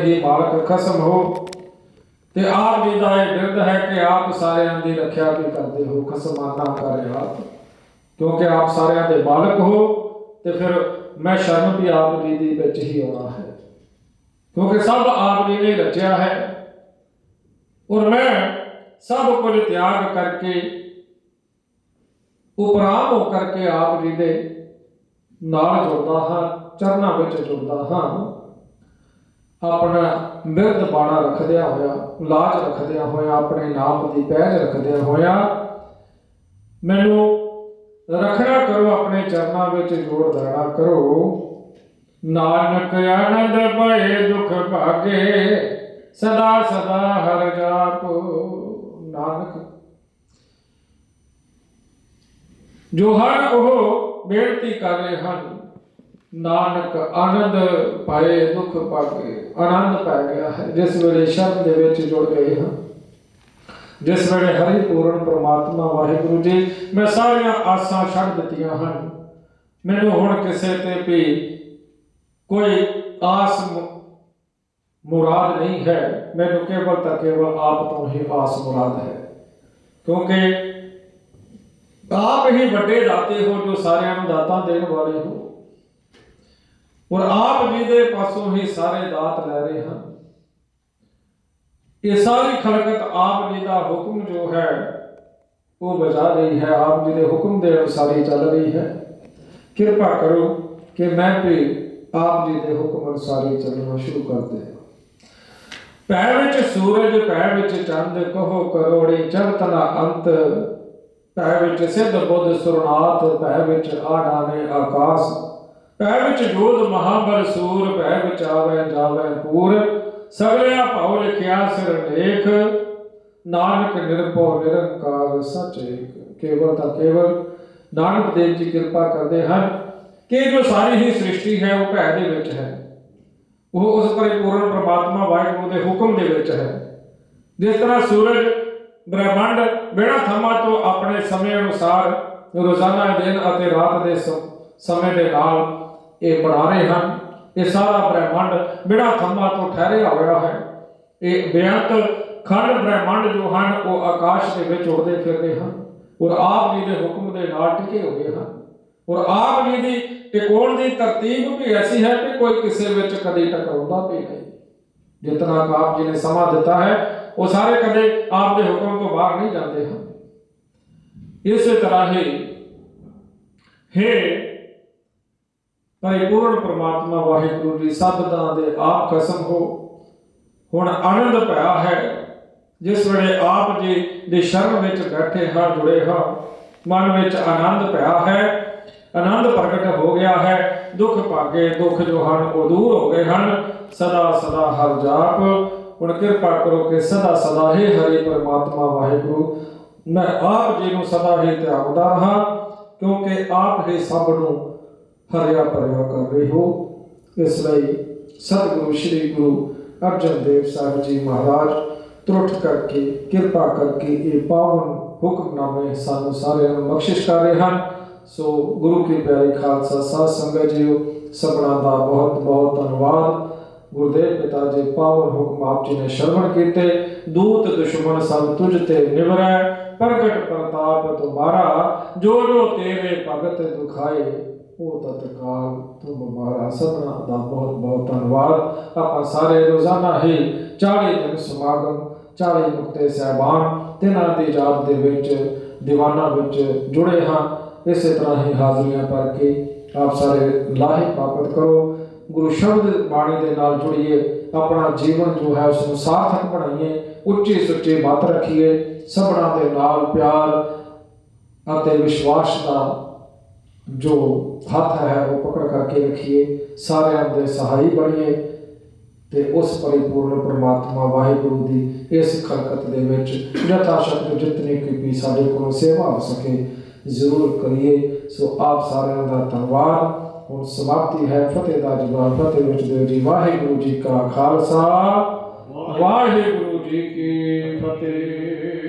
ਦੀ ਮਾਲਕ ਖਸਮ ਹੋ ਤੇ ਆਪ ਜੀ ਦਾ ਇਹ ਬਿਰਧ ਹੈ ਕਿ ਆਪ ਸਾਰਿਆਂ ਦੀ ਰੱਖਿਆ ਵੀ ਕਰਦੇ ਹੋ, ਖਸਮਾਨਾ ਕਰ ਆਪ। ਕਿਉਂਕਿ ਆਪ ਸਾਰਿਆਂ ਦੇ ਮਾਲਕ ਹੋ ਤੇ ਫਿਰ ਮੈਂ ਸ਼ਰਮ ਵੀ ਆਪ ਜੀ ਦੀ ਵਿੱਚ ਹੀ ਆਉਣਾ ਹੈ। ਕਿਉਂਕਿ ਸਭ ਆਪ ਜੀ ਨੇ ਰਚਿਆ ਹੈ ਔਰ ਮੈਂ ਸਭ ਕੁਝ ਤਿਆਗ ਕਰਕੇ, ਉਪਰਾਮ ਹੋ ਕਰਕੇ ਆਪ ਜੀ ਦੇ ਨਾਲ ਜੁੜਦਾ ਹਾਂ, ਚਰਨਾਂ ਵਿੱਚ ਜੁੜਦਾ ਹਾਂ। ਆਪਣਾ ਮਿਰਦ ਬਾਣਾ ਰੱਖਦਿਆਂ ਹੋਇਆ, ਲਾਜ ਰੱਖਦਿਆਂ ਹੋਇਆ, ਆਪਣੇ ਨਾਮ ਦੀ ਪਹਿਜ ਰੱਖਦਿਆਂ ਹੋਇਆ, ਮੈਨੂੰ ਰੱਖਣਾ ਕਰੋ, ਆਪਣੇ ਚਰਨਾਂ ਵਿੱਚ ਜੋੜ ਦੇਣਾ ਕਰੋ। ਨਾਨਕ ਆਨੰਦ ਭਏ ਦੁਖ ਭਾਗੇ, ਸਦਾ ਸਦਾ ਹਰ ਜਾਪ। ਨਾਨਕ। ਜੋ ਹਰ ਉਹ ਬੇਨਤੀ ਕਰ ਰਹੇ ਹਨ ਨਾਨਕ ਆਨੰਦ ਪਾਏ, ਦੁੱਖ ਪਾਗੇ, ਆਨੰਦ ਪੈ ਗਿਆ ਹੈ। ਜਿਸ ਵੇਲੇ ਸ਼ਬਦ ਦੇ ਵਿੱਚ ਜੁੜ ਗਏ ਹਾਂ। ਜਿਸ ਵੇਲੇ ਹਰੀ ਪੂਰਨ ਪ੍ਰਮਾਤਮਾ ਵਾਹਿਗੁਰੂ ਜੀ, ਮੈਂ ਸਾਰੀਆਂ ਆਸਾਂ ਛੱਡ ਦਿੱਤੀਆਂ ਹਨ। ਮੈਨੂੰ ਹੁਣ ਕਿਸੇ ਤੇ ਵੀ ਕੋਈ ਆਸ ਮੁਰਾਦ ਨਹੀਂ ਹੈ। ਮੈਨੂੰ ਕੇਵਲ ਤਾਂ ਕੇਵਲ ਆਪ ਤੋਂ ਹੀ ਆਸ ਮੁਰਾਦ ਹੈ। ਕਿਉਂਕਿ ਆਪ ਹੀ ਵੱਡੇ ਦਾਤੇ ਹੋ ਜੋ ਸਾਰਿਆਂ ਨੂੰ ਦਾਤਾਂ ਦੇਣ ਵਾਲੇ ਹੋ। ਔਰ ਆਪ ਜੀ ਦੇ ਪਾਸੋਂ ਹੀ ਸਾਰੇ ਦਾਤ ਲੈ ਰਹੇ ਹਨ। ਇਹ ਸਾਰੀ ਖਲਕਤ ਆਪ ਜੀ ਦਾ ਹੁਕਮ ਜੋ ਹੈ, ਉਹ ਬਚਾ ਰਹੀ ਹੈ। ਆਪ ਜੀ ਦੇ ਹੁਕਮ ਦੇ ਅਨੁਸਾਰ ਹੀ ਚੱਲ ਰਹੀ ਹੈ। ਕਿਰਪਾ ਕਰੋ ਕਿ ਮੈਂ ਵੀ ਆਪ ਜੀ ਦੇ ਹੁਕਮ ਅਨੁਸਾਰ ਹੀ ਚੱਲਣਾ ਸ਼ੁਰੂ ਕਰ ਦੇ ਪੈ ਵਿੱਚ ਸੂਰਜ ਪੈ ਵਿੱਚ ਚੰਦ, ਕਹੋ ਕਰੋੜੇ ਜਗਤ ਨਾ ਅੰਤ। ਪੈ ਵਿੱਚ ਸਿੱਧ ਬੁੱਧ ਸੁਰਨਾਥ ਪੈ ਵਿੱਚ ਆੜਾਨੇ ਆਕਾਸ਼। ਪੈ ਵਿੱਚ ਜੋਧ ਮਹਾਬਲ ਸੂਰ, ਪੈ ਵਿੱਚ ਜਾਵੇ ਪੂਰ ਸਗਲਿਆ ਭਉ ਲਿਖਿਆ ਸਿਰ ਨਾਨਕ ਨਿਰਭਉ ਨਿਰੰਕਾਰ ਸਚ ਏਕ। ਕੇਵਲ ਤਾਂ ਕੇਵਲ ਨਾਨਕ ਦੇਵ ਜੀ ਕਿਰਪਾ ਕਰਦੇ ਹਨ। ਕਿ ਜੋ ਸਾਰੀ ਹੀ ਸ੍ਰਿਸ਼ਟੀ ਹੈ, ਉਹ ਭੈ ਦੇ ਵਿੱਚ ਹੈ। ਉਹ ਉਸ ਪਰਿਪੂਰਨ ਪ੍ਰਮਾਤਮਾ ਵਾਹਿਗੁਰੂ ਦੇ ਹੁਕਮ ਦੇ ਵਿੱਚ ਹੈ। ਜਿਸ ਤਰ੍ਹਾਂ ਸੂਰਜ ਬ੍ਰਹਮੰਡ ਬਿਨਾਂ ਥੰਮਾ ਤੋਂ ਆਪਣੇ ਸਮੇਂ ਅਨੁਸਾਰ ਰੋਜ਼ਾਨਾ ਦਿਨ ਅਤੇ ਰਾਤ ਦੇ ਸਮੇਂ ਦੇ ਨਾਲ ਇਹ ਬਣਾ ਰਹੇ ਹਨ। ਇਹ ਸਾਰਾ ਬ੍ਰਹਿਮੰਡ ਬਿਨਾਂ ਥੰਮਾ ਤੋਂ ਠਹਿਰਿਆ ਹੋਇਆ ਹੈ, ਇਹ ਬੇਅੰਤ ਖੰਡ ਬ੍ਰਹਿਮੰਡ ਜੋ ਹਨ, ਉਹ ਆਕਾਸ਼ ਦੇ ਵਿੱਚ ਉੜਦੇ ਫਿਰਦੇ ਹਨ ਔਰ ਆਪ ਜੀ ਦੇ ਹੁਕਮ ਦੇ ਨਾਲ ਟਿਕੇ ਹੋਏ ਹਨ। ਔਰ ਆਪ ਜੀ ਦੀ ਟਿਕਾਉਣ ਦੀ ਤਰਤੀਬ ਵੀ ਐਸੀ ਹੈ ਕਿ ਕੋਈ ਕਿਸੇ ਵਿੱਚ ਕਦੇ ਟਕਰਾਉਂਦਾ ਵੀ ਨਹੀਂ। ਜਿਤਨਾ ਕੁ ਆਪ ਜੀ ਨੇ ਸਮਾਂ ਦਿੱਤਾ ਹੈ, ਉਹ ਸਾਰੇ ਕਦੇ ਆਪ ਦੇ ਹੁਕਮ ਤੋਂ ਬਾਹਰ ਨਹੀਂ ਜਾਂਦੇ ਹਨ। ਇਸੇ ਤਰ੍ਹਾਂ ਹੀ ਹੈ ਪਰਿਪੂਰਨ ਪ੍ਰਮਾਤਮਾ ਵਾਹਿਗੁਰੂ ਜੀ ਸਬਦਾਂ ਦੇ ਆਪ ਕਸਮ ਹੋ। ਹੁਣ ਆਨੰਦ ਭਇਆ ਹੈ। ਜਿਸ ਵੇਲੇ ਆਪ ਜੀ ਦੀ ਸ਼ਰਨ ਵਿੱਚ ਬੈਠੇ ਹਾਂ ਜੁੜੇ ਹਾਂ, ਮਨ ਵਿੱਚ ਆਨੰਦ ਭਇਆ ਹੈ। ਆਨੰਦ ਪ੍ਰਗਟ ਹੋ ਗਿਆ ਹੈ। ਦੁੱਖ ਭਾਗੇ ਦੁੱਖ ਜੋ ਹਨ, ਉਹ ਦੂਰ ਹੋ ਗਏ ਹਨ। ਸਦਾ ਸਦਾ ਹਰ ਜਾਪ। ਹੁਣ ਕਿਰਪਾ ਕਰੋ ਕਿ ਸਦਾ ਸਦਾ ਹੀ ਹਰੀ ਪਰਮਾਤਮਾ ਵਾਹਿਗੁਰੂ, ਮੈਂ ਆਪ ਜੀ ਨੂੰ ਸਦਾ ਹੀ ਧਿਆਉਂਦਾ ਹਾਂ, ਕਿਉਂਕਿ ਆਪ ਹੀ ਸਭ ਨੂੰ ਹਰਿਆ ਭਰਿਆ ਕਰ ਰਹੇ। ਹੋ ਇਸ ਲਈ ਸਤਿਗੁਰੂ, ਸ੍ਰੀ ਗੁਰੂ ਅਰਜਨ ਦੇਵ ਸਾਹਿਬ ਜੀ ਮਹਾਰਾਜ, ਤਰੁੱਠ ਕਰਕੇ, ਕਿਰਪਾ ਕਰਕੇ ਇਹ ਪਾਵਨ ਹੁਕਮਨਾਮੇ ਸਾਨੂੰ ਸਾਰਿਆਂ ਨੂੰ ਬਖਸ਼ਿਸ਼ ਕਰ ਰਹੇ ਹਨ। ਸੋ ਗੁਰੂ ਕੀ ਪਿਆਰੀ ਖਾਲਸਾ ਸਾਧ ਸੰਗਤ ਜੀਓ, ਸਭਨਾਂ ਦਾ ਬਹੁਤ ਬਹੁਤ ਧੰਨਵਾਦ। ਗੁਰਦੇਵ ਪਿਤਾ ਜੀ, ਪਾਵਨ ਹੁਕਮ ਆਪ ਜੀ ਨੇ ਸ਼ਰਵਣ ਕੀਤੇ। ਦੂਤ ਦੁਸ਼ਮਣ ਸਭ ਤੁਝ ਤੇ ਨਿਵਰੈ। ਪ੍ਰਗਟ ਪ੍ਰਤਾਪ ਤੁਮਾਰਾ ਜੋ ਜੋ ਤੇਰੇ ਭਗਤ ਦੁਖਾਏ ਉਹ ਤਤਕਾਲ ਤੁਮ ਮਾਰਾ ਸਭਨਾ ਦਾ ਬਹੁਤ ਬਹੁਤ ਧੰਨਵਾਦ ਆਪਾਂ ਸਾਰੇ ਰੋਜ਼ਾਨਾ ਹੀ 40 ਦਿਨ ਸਮਾਗਮ 40 ਮੁਕਤੇ ਸਹਿਬਾਨ ਤਿਨਾਂ ਦੀ ਯਾਦ ਦੇ ਵਿੱਚ ਦੀਵਾਨਾਂ ਵਿੱਚ ਜੁੜੇ ਹਾਂ ਇਸੇ ਤਰ੍ਹਾਂ ਹੀ ਹਾਜ਼ਰੀਆਂ ਭਰ ਕੇ ਆਪ ਸਾਰੇ ਲਾਹੇ ਪ੍ਰਾਪਤ ਕਰੋ ਗੁਰੂ ਸ਼ਬਦ ਬਾਣੀ ਦੇ ਨਾਲ ਜੁੜੀਏ ਆਪਣਾ ਜੀਵਨ ਜੋ ਹੈ ਉਸ ਨੂੰ ਸਾਰਥਕ ਬਣਾਈਏ ਉੱਚੀ ਸੁੱਚੀ ਮੱਤ ਰੱਖੀਏ ਸਭਨਾਂ ਦੇ ਨਾਲ ਪਿਆਰ ਅਤੇ ਵਿਸ਼ਵਾਸ ਦਾ ਜੋ ਹੱਥ ਹੈ ਉਹ ਪਕੜ ਕਰਕੇ ਰੱਖੀਏ, ਸਾਰਿਆਂ ਦੇ ਸਹਾਈ ਬਣੀਏ ਤੇ ਉਸ ਪਰਿਪੂਰਨ ਪ੍ਰਮਾਤਮਾ ਵਾਹਿਗੁਰੂ ਦੀ ਇਸ ਖਲਕਤ ਦੇ ਵਿੱਚ ਯਥਾ ਸ਼ਕਤ ਜਿਤਨੀ ਕੀ ਵੀ ਸਾਡੇ ਕੋਲੋਂ ਸੇਵਾ ਹੋ ਸਕੇ, ਜ਼ਰੂਰ ਕਰੀਏ। ਸੋ ਆਪ ਸਾਰਿਆਂ ਦਾ ਧੰਨਵਾਦ। ਹੁਣ ਸਮਾਪਤੀ ਹੈ ਫਤਿਹ ਦਾ ਜਵਾਬ। ਫਤਿਹ ਵਿੱਚ ਦਿਓ ਜੀ, ਵਾਹਿਗੁਰੂ ਜੀ ਕਾ ਖਾਲਸਾ। ਵਾਹਿਗੁਰੂ ਜੀ ਕੀ ਫਤਿਹ।